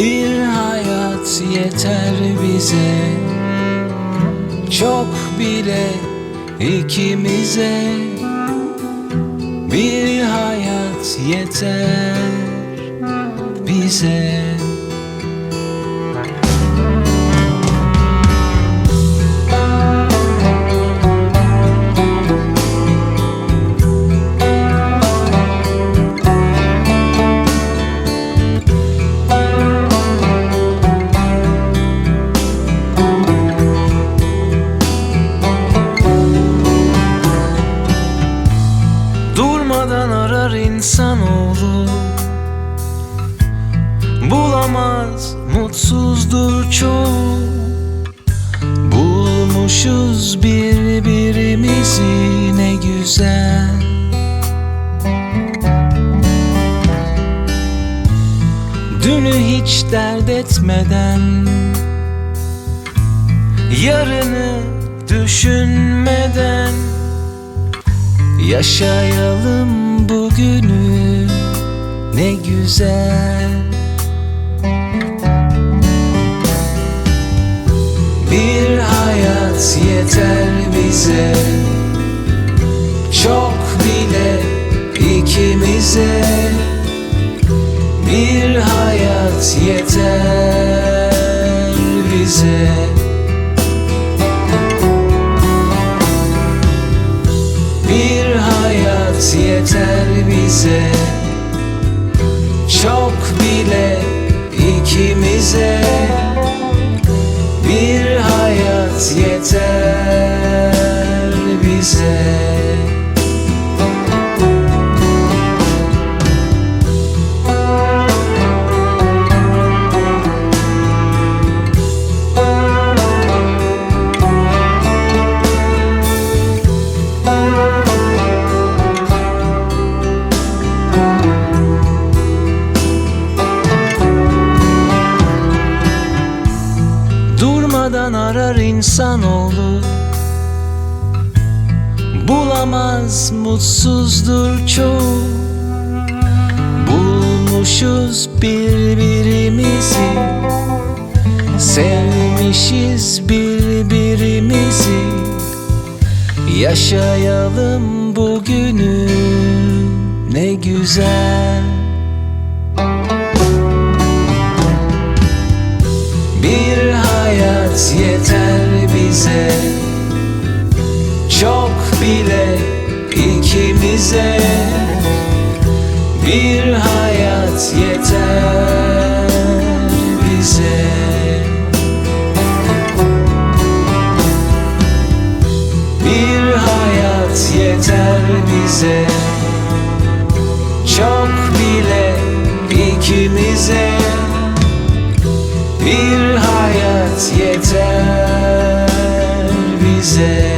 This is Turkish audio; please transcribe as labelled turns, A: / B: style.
A: Bir hayat yeter bize. Çok bile ikimize. Bir hayat yeter bize insanoğlu Bulamaz mutsuzdur çoğu. Bulmuşuz birbirimizi ne güzel. Dünü hiç dert etmeden Yarını düşünmeden Yaşayalım bugünü güzel. Bir hayat yeter bize. Çok bile ikimize. Bir hayat yeter bize. Bir hayat yeter bize ikimize Arar insanoğlu Bulamaz mutsuzdur çoğu. Bulmuşuz birbirimizi. Sevmişiz birbirimizi. Yaşayalım bugünü. Ne güzel bile ikimize Bir hayat yeter bize. Bir hayat yeter bize. Çok bile ikimize bir hayat yeter bize